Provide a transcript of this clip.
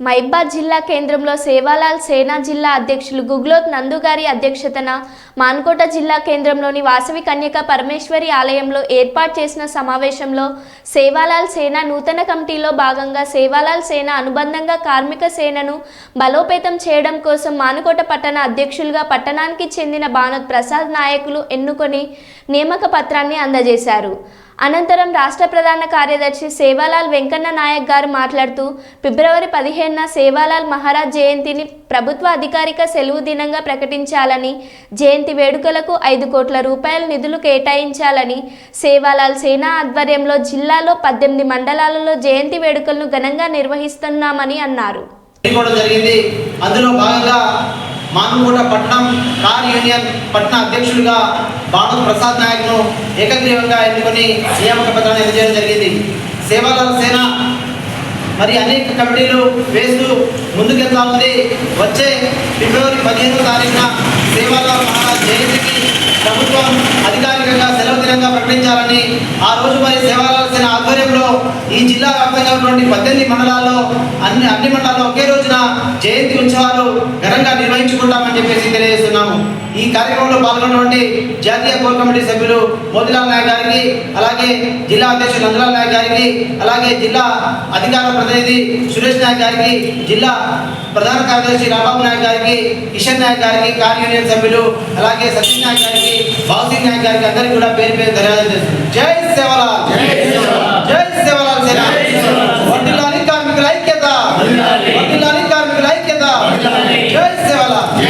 మైబాద్ జిల్లా కేంద్రంలో సేవాలాల్ సేనా జిల్లా అధ్యక్షులు గుగ్లోత్ నందుగారి అధ్యక్షతన మాన్కోట జిల్లా కేంద్రంలోని వాసవి కన్యక పరమేశ్వరి ఆలయంలో ఏర్పాటు చేసిన సమావేశంలో సేవాలాల్ సేన నూతన కమిటీలో భాగంగా సేవాలాల్ సేన అనుబంధంగా కార్మిక సేనను బలోపేతం చేయడం కోసం మానుకోట పట్టణ అధ్యక్షులుగా పట్టణానికి చెందిన భానత్ ప్రసాద్ నాయకులు ఎన్నుకొని నియామక పత్రాన్ని అందజేశారు. అనంతరం రాష్ట్ర ప్రధాన కార్యదర్శి సేవాలాల్ వెంకన్న నాయక్ గారు మాట్లాడుతూ ఫిబ్రవరి పదిహేనున సేవాలాల్ మహారాజ్ జయంతిని ప్రభుత్వ అధికారిక సెలవు దినంగా ప్రకటించాలని జయంతి వేడుకలకు ఐదు కోట్ల రూపాయల నిధులు కేటాయించాలని సేవాలాల్ సేనా ఆధ్వర్యంలో జిల్లాలో పద్దెనిమిది మండలాలలో జయంతి వేడుకలను ఘనంగా నిర్వహిస్తున్నామని అన్నారు. అందులో భాగంగా మానుకోట పట్నం కార్ యూనియన్ పట్టణ అధ్యక్షుడిగా భాను ప్రసాద్ నాయక్ను ఏకగ్రీవంగా ఎన్నుకొని నియామక పత్రాన్ని అందజేయడం జరిగింది. సేవాలాల సేన మరి అనేక కమిటీలు వేస్తూ ముందుకెళ్తా ఉంది. వచ్చే ఫిబ్రవరి పదిహేనో తారీఖున సేవాలాల్ మహారాజ్ జయంతికి ప్రభుత్వం అధికారికంగా సెలవు దినంగా ప్రకటించాలని ఆ రోజు మరి సేవాలాల్ సేన ఆధ్వర్యంలో ఈ జిల్లా వ్యాప్తంగా ఉన్నటువంటి పద్దెనిమిది మండలాల్లో అన్ని అన్ని మండలాల్లో ఒకే రోజున జయంతి ఉత్సవాలు ఘనంగా నిర్వహించుకుంటామని చెప్పేసి తెలియజేస్తున్నాము. ఈ కార్యక్రమంలో పాల్గొన్నటువంటి జాతీయ కోర్ కమిటీ సభ్యులు మోతిలాల్ నాయక్ గారికి అలాగే జిల్లా అధ్యక్షులు నందలాల్ నాయక్ గారికి అలాగే జిల్లా అధికార ప్రతినిధి సురేష్ నాయక్ గారికి జిల్లా ప్రధాన కార్యదర్శి రాబాబు నాయక్ గారికి కిషన్ నాయక్ గారికి కార్ యూనియన్ సభ్యులు అలాగే సచిన్ నాయక్ గారికి బాబుసింగ్ నాయక్ గారికి అందరికీ కూడా పేరు పేరు ధన్యవాదాలు చేస్తున్నాను జై జై